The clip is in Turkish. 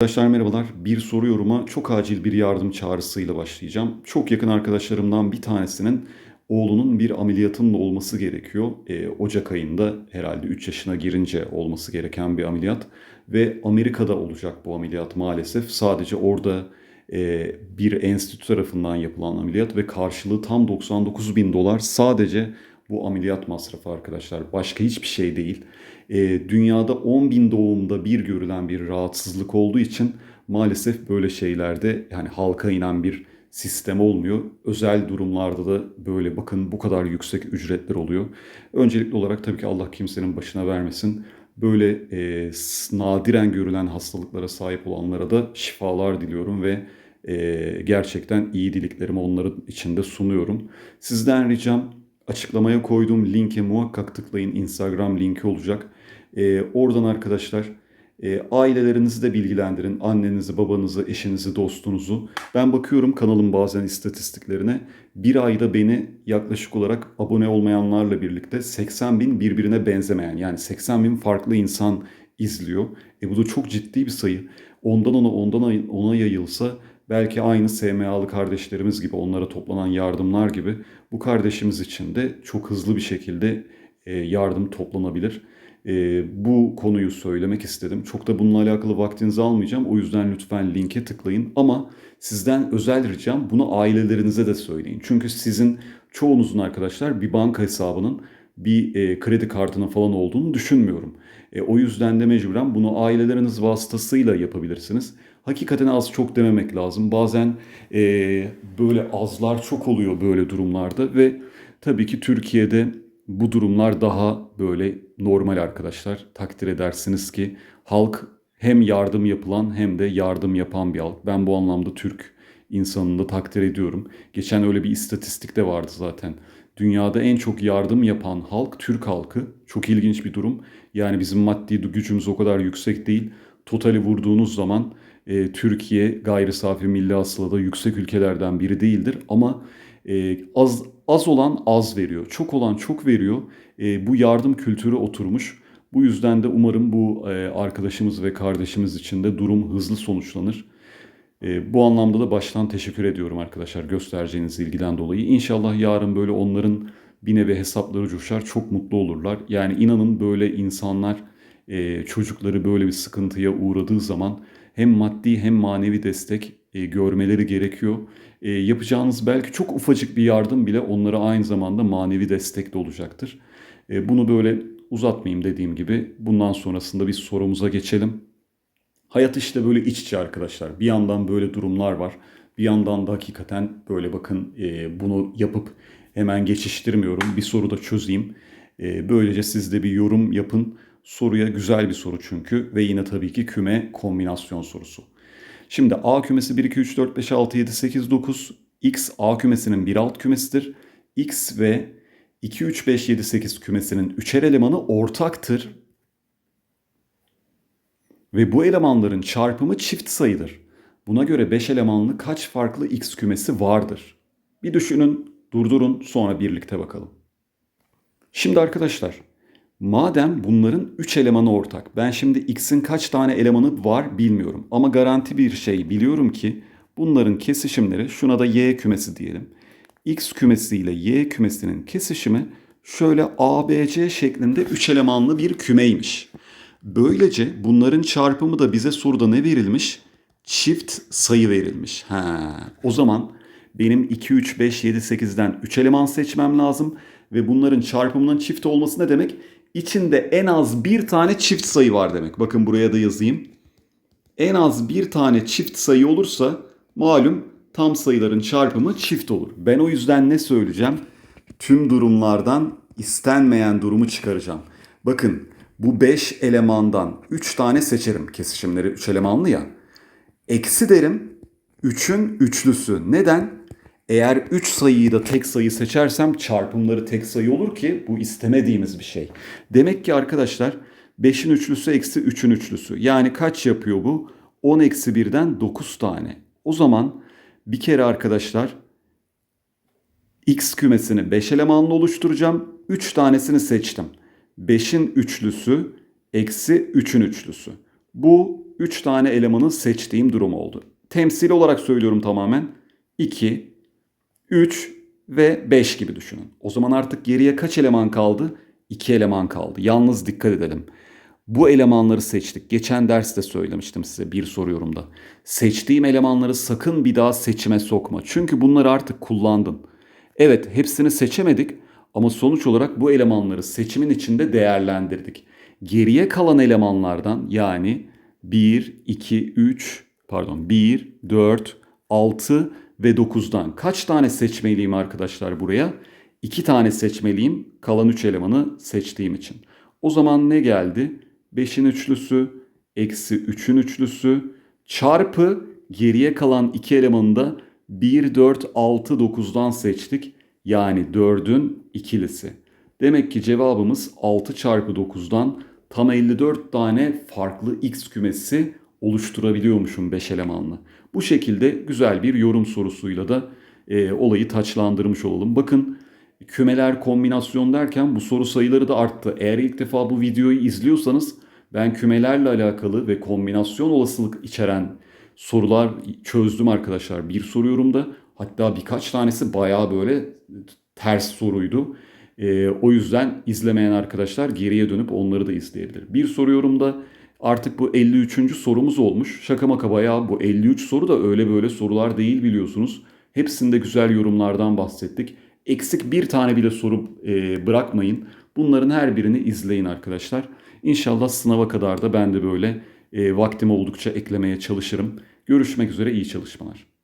Arkadaşlar merhabalar. Bir soru yoruma çok acil bir yardım çağrısıyla başlayacağım. Çok yakın arkadaşlarımdan bir tanesinin oğlunun bir ameliyatının olması gerekiyor. Ee, Ocak ayında herhalde 3 yaşına girince olması gereken bir ameliyat. Ve Amerika'da olacak bu ameliyat maalesef. Sadece orada e, bir enstitü tarafından yapılan ameliyat ve karşılığı tam 99 bin dolar sadece bu ameliyat masrafı arkadaşlar. Başka hiçbir şey değil. E, dünyada 10 bin doğumda bir görülen bir rahatsızlık olduğu için maalesef böyle şeylerde yani halka inen bir sistem olmuyor. Özel durumlarda da böyle bakın bu kadar yüksek ücretler oluyor. Öncelikli olarak tabii ki Allah kimsenin başına vermesin. Böyle e, nadiren görülen hastalıklara sahip olanlara da şifalar diliyorum ve e, gerçekten iyi dileklerimi onların içinde sunuyorum. Sizden ricam açıklamaya koyduğum linke muhakkak tıklayın. Instagram linki olacak. E, oradan arkadaşlar e, ailelerinizi de bilgilendirin. Annenizi, babanızı, eşinizi, dostunuzu. Ben bakıyorum kanalın bazen istatistiklerine. Bir ayda beni yaklaşık olarak abone olmayanlarla birlikte 80 bin birbirine benzemeyen yani 80 bin farklı insan izliyor. E bu da çok ciddi bir sayı. Ondan ona ondan ona yayılsa belki aynı SMA'lı kardeşlerimiz gibi onlara toplanan yardımlar gibi bu kardeşimiz için de çok hızlı bir şekilde e, yardım toplanabilir. E, bu konuyu söylemek istedim. Çok da bununla alakalı vaktinizi almayacağım. O yüzden lütfen linke tıklayın. Ama sizden özel ricam bunu ailelerinize de söyleyin. Çünkü sizin çoğunuzun arkadaşlar bir banka hesabının bir e, kredi kartının falan olduğunu düşünmüyorum. E, o yüzden de mecburen bunu aileleriniz vasıtasıyla yapabilirsiniz. Hakikaten az çok dememek lazım. Bazen e, böyle azlar çok oluyor böyle durumlarda ve tabii ki Türkiye'de bu durumlar daha böyle normal arkadaşlar. Takdir edersiniz ki halk hem yardım yapılan hem de yardım yapan bir halk. Ben bu anlamda Türk insanını da takdir ediyorum. Geçen öyle bir istatistik de vardı zaten. Dünyada en çok yardım yapan halk Türk halkı. Çok ilginç bir durum. Yani bizim maddi gücümüz o kadar yüksek değil. Totali vurduğunuz zaman e, Türkiye gayri safi milli hasılada yüksek ülkelerden biri değildir. Ama e, az az olan az veriyor. Çok olan çok veriyor. E, bu yardım kültürü oturmuş. Bu yüzden de umarım bu e, arkadaşımız ve kardeşimiz için de durum hızlı sonuçlanır. E, bu anlamda da baştan teşekkür ediyorum arkadaşlar göstereceğiniz ilgiden dolayı. İnşallah yarın böyle onların bir nevi hesapları coşar, çok mutlu olurlar. Yani inanın böyle insanlar e, çocukları böyle bir sıkıntıya uğradığı zaman hem maddi hem manevi destek e, görmeleri gerekiyor. E, yapacağınız belki çok ufacık bir yardım bile onlara aynı zamanda manevi destek de olacaktır. E, bunu böyle uzatmayayım dediğim gibi bundan sonrasında bir sorumuza geçelim. Hayat işte böyle iç içe arkadaşlar. Bir yandan böyle durumlar var. Bir yandan da hakikaten böyle bakın e, bunu yapıp hemen geçiştirmiyorum. Bir soru da çözeyim. E, böylece siz de bir yorum yapın. Soruya güzel bir soru çünkü ve yine tabii ki küme kombinasyon sorusu. Şimdi A kümesi 1, 2, 3, 4, 5, 6, 7, 8, 9. X A kümesinin bir alt kümesidir. X ve 2, 3, 5, 7, 8 kümesinin üçer elemanı ortaktır. Ve bu elemanların çarpımı çift sayıdır. Buna göre 5 elemanlı kaç farklı x kümesi vardır? Bir düşünün, durdurun, sonra birlikte bakalım. Şimdi arkadaşlar, madem bunların 3 elemanı ortak, ben şimdi x'in kaç tane elemanı var bilmiyorum. Ama garanti bir şey biliyorum ki bunların kesişimleri, şuna da y kümesi diyelim. x kümesi ile y kümesinin kesişimi şöyle ABC şeklinde 3 elemanlı bir kümeymiş. Böylece bunların çarpımı da bize soruda ne verilmiş? Çift sayı verilmiş. Ha, o zaman benim 2, 3, 5, 7, 8'den 3 eleman seçmem lazım. Ve bunların çarpımının çift olması ne demek? İçinde en az bir tane çift sayı var demek. Bakın buraya da yazayım. En az bir tane çift sayı olursa malum tam sayıların çarpımı çift olur. Ben o yüzden ne söyleyeceğim? Tüm durumlardan istenmeyen durumu çıkaracağım. Bakın bu 5 elemandan 3 tane seçerim. Kesişimleri 3 elemanlı ya. Eksi derim 3'ün üçlüsü. Neden? Eğer 3 sayıyı da tek sayı seçersem çarpımları tek sayı olur ki bu istemediğimiz bir şey. Demek ki arkadaşlar 5'in üçlüsü eksi 3'ün üçlüsü. Yani kaç yapıyor bu? 10 eksi 1'den 9 tane. O zaman bir kere arkadaşlar X kümesini 5 elemanlı oluşturacağım. 3 tanesini seçtim. 5'in üçlüsü eksi 3'ün üçlüsü. Bu 3 tane elemanı seçtiğim durum oldu. Temsil olarak söylüyorum tamamen. 2, 3 ve 5 gibi düşünün. O zaman artık geriye kaç eleman kaldı? 2 eleman kaldı. Yalnız dikkat edelim. Bu elemanları seçtik. Geçen derste söylemiştim size bir soruyorumda. Seçtiğim elemanları sakın bir daha seçime sokma. Çünkü bunları artık kullandın. Evet hepsini seçemedik ama sonuç olarak bu elemanları seçimin içinde değerlendirdik. Geriye kalan elemanlardan yani 1, 2, 3 pardon 1, 4, 6 ve 9'dan kaç tane seçmeliyim arkadaşlar buraya? 2 tane seçmeliyim kalan 3 elemanı seçtiğim için. O zaman ne geldi? 5'in üçlüsü eksi 3'ün üçlüsü çarpı geriye kalan 2 elemanı da 1, 4, 6, 9'dan seçtik. Yani 4'ün ikilisi. Demek ki cevabımız 6 çarpı 9'dan tam 54 tane farklı x kümesi oluşturabiliyormuşum 5 elemanlı. Bu şekilde güzel bir yorum sorusuyla da e, olayı taçlandırmış olalım. Bakın kümeler kombinasyon derken bu soru sayıları da arttı. Eğer ilk defa bu videoyu izliyorsanız ben kümelerle alakalı ve kombinasyon olasılık içeren sorular çözdüm arkadaşlar. Bir soruyorum da hatta birkaç tanesi bayağı böyle ters soruydu. Ee, o yüzden izlemeyen arkadaşlar geriye dönüp onları da izleyebilir. Bir soruyorum da artık bu 53. sorumuz olmuş. Şaka maka bayağı bu 53 soru da öyle böyle sorular değil biliyorsunuz. Hepsinde güzel yorumlardan bahsettik. Eksik bir tane bile soru e, bırakmayın. Bunların her birini izleyin arkadaşlar. İnşallah sınava kadar da ben de böyle e, vaktim oldukça eklemeye çalışırım. Görüşmek üzere iyi çalışmalar.